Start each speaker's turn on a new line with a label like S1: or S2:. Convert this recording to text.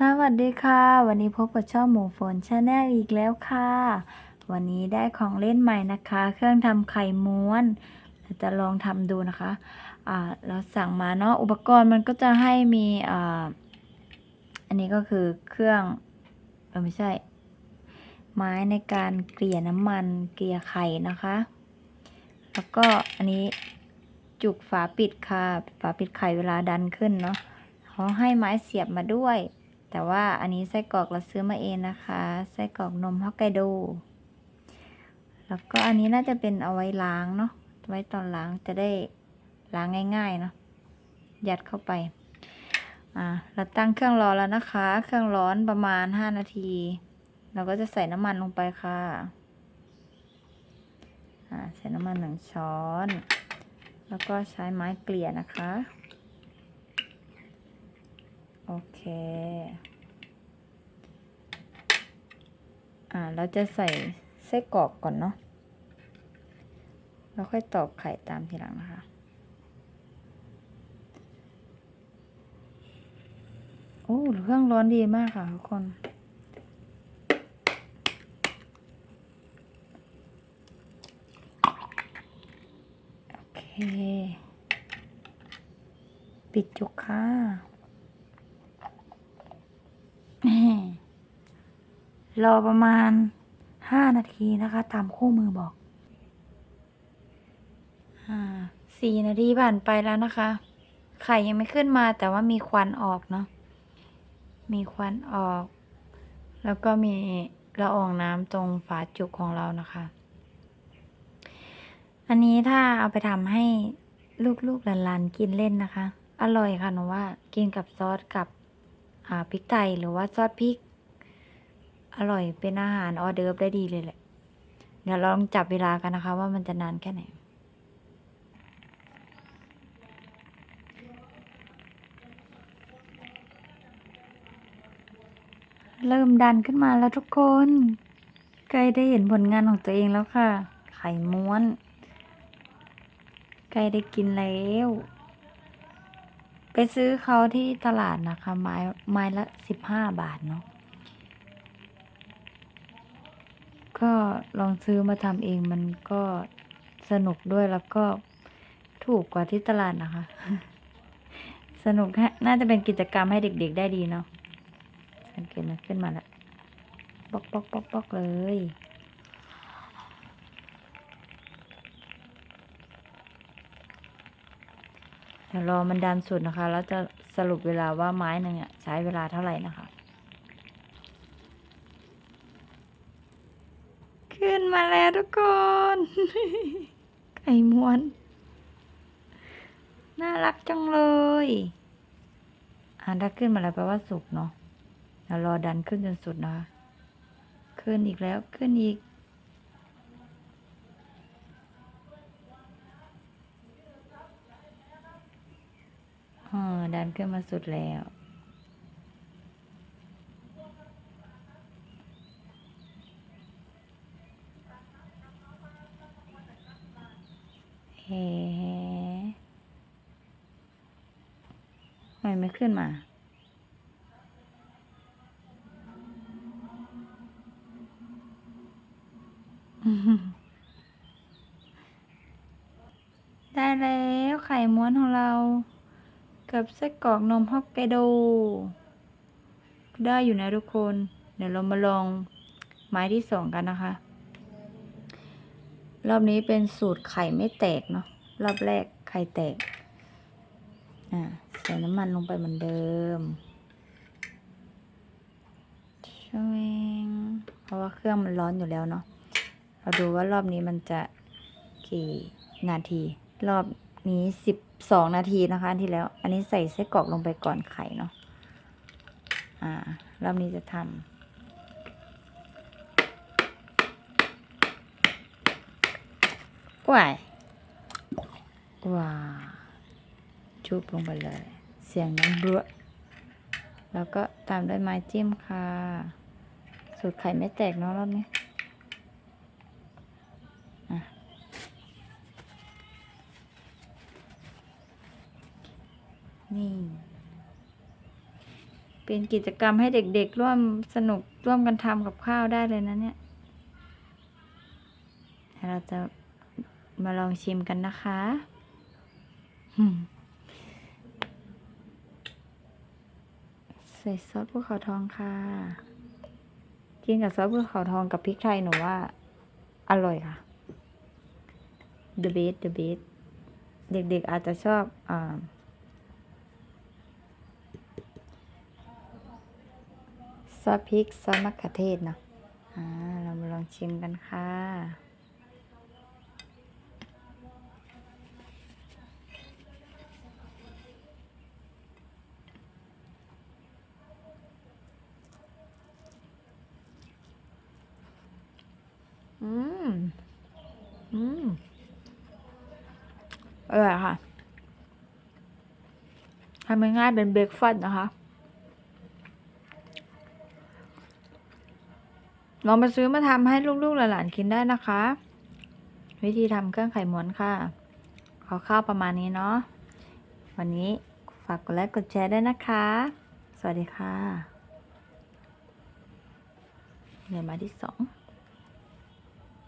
S1: สวัสดีค่ะ วันนี้พบกับช่องหมูฝนชาแนลอีกแล้วค่ะ วันนี้ได้ของเล่นใหม่นะคะ เครื่องทำไข่ม้วนจะลองทำดูนะคะอ่าเราสั่งมาเนาะอุปกรณ์มันก็จะให้มีอ่าอันนี้ก็คือเครื่องเออไม่ใช่ ไม้ในการเกลี่ยน้ำมันเกลี่ยไข่นะคะ แล้วก็อันนี้จุกฝาปิดค่ะ ฝาปิดไข่เวลาดันขึ้นเนาะเขาให้ไม้เสียบมาด้วย แต่ว่าอันนี้ไส้กรอกเราซื้อมาเองนะคะไส้กรอกนมฮอกไกโดแล้วก็อันนี้น่าจะเป็นเอาไว้ล้างเนาะไว้ตอนล้างจะได้ล้างง่ายๆเนาะยัดเข้าไปอ่าเราตั้งเครื่องรอแล้วนะคะ เครื่องร้อนประมาณ 5 นาที เราก็จะใส่น้ำมันลงไปค่ะอ่าใส่น้ำมันหนึ่งช้อน แล้วก็ใช้ไม้เกลี่ยนะคะ โอเค อ่า เราจะใส่ไส้กรอกก่อนเนาะ แล้วค่อยตอกไข่ตามทีหลังนะคะโอ้เครื่องร้อนดีมากค่ะทุกคน โอเค ปิดจุกค่ะ รอประมาณห้านาทีนะคะ ตามคู่มือบอกอ่าสี่นาทีผ่านไปแล้วนะคะ ไข่ยังไม่ขึ้นมาแต่ว่ามีควันออกเนาะมีควันออก แล้วก็มีละอองน้ำตรงฝาจุกของเรานะคะ อันนี้ถ้าเอาไปทำให้ลูกๆหลานๆกินเล่นนะคะ อร่อยค่ะหนูว่ากินกับซอสกับพริกไทยหรือว่าซอสพริก อร่อยเป็นอาหารออเดิร์ฟได้ดีเลยแหละ เดี๋ยวเราลองจับเวลากันนะคะ ว่ามันจะนานแค่ไหนเริ่มดันขึ้นมาแล้วทุกคน ใกล้ได้เห็นผลงานของตัวเองแล้วค่ะ ไข่ม้วน ใกล้ได้กินแล้ว ไปซื้อเขาที่ตลาดนะคะ ไม้ไม้ละสิบห้าบาทเนาะ ก็ลองซื้อมาทำเองมันก็สนุกด้วยแล้วก็ถูกกว่าที่ตลาดนะคะ สนุกฮะน่าจะเป็นกิจกรรมให้เด็กๆได้ดีเนาะสังเกตนะขึ้นมาแล้วปอกปอกปอกปอกเลยเดี๋ยวรอมันดันสุดนะคะ แล้วจะสรุปเวลาว่าไม้หนึ่งอะใช้เวลาเท่าไหร่นะคะ ขึ้นมาแล้วทุกคนไข่ม้วน น่ารักจังเลย อ่าถ้าขึ้นมาแล้วแปลว่าสุกเนาะเดี๋ยวรอดันขึ้นจนสุดนะคะขึ้นอีกแล้วขึ้นอีก อ๋อ ดันขึ้นมาสุดแล้ว เฮ้ทำ ไมไม่ขึ้นมา ได้แล้วไข่ม้วนของเรา กับไส้กรอกนมฮอกไกโด ได้อยู่นะทุกคน เดี๋ยวเรามาลองไม้ที่สองกันนะคะ รอบนี้เป็นสูตรไข่ไม่แตกเนาะ รอบแรกไข่แตก อ่า ใส่น้ำมันลงไปเหมือนเดิมช่วงเพราะว่าเครื่องมันร้อนอยู่แล้วเนาะ เราดูว่ารอบนี้มันจะกี่นาที รอบนี้สิบสองนาทีนะคะที่แล้ว อันนี้ใส่ไส้กรอกลงไปก่อนไข่เนาะ อ่า รอบนี้จะทำว้ายว้าชุบลงไปเลย สียงน้ำเบื่อแล้วก็ตามด้วยไม้จิ้มค่ะ สูตรไข่ไม่แตกเนาะรอบนี้นี่ เป็นกิจกรรมให้เด็กๆ ร่วมสนุกร่วมกันทำกับข้าวได้เลยนะเนี่ยเดี๋ยวเราจะมาลองชิมกันนะคะอืม ใส่ซอสภูเขาทองค่ะ กินกับซอสภูเขาทองกับพริกไทยหนูว่า อร่อยค่ะ the best the best เด็กๆอาจจะชอบอ่าซอสพริกซอสมะเขือเทศเนาะอ่า เรามาลองชิมกันค่ะ อืม อืมอร่อยค่ะทำง่ายๆเป็นเบรกฟาสต์นะคะ ลองไปซื้อมาทำให้ลูกๆหลานๆกินได้นะคะ วิธีทำเครื่องไข่ม้วนค่ะ ขอข้าวประมาณนี้เนาะ วันนี้ฝากกดไลค์กดแชร์ได้นะคะ สวัสดีค่ะเดี๋ยวมาที่สอง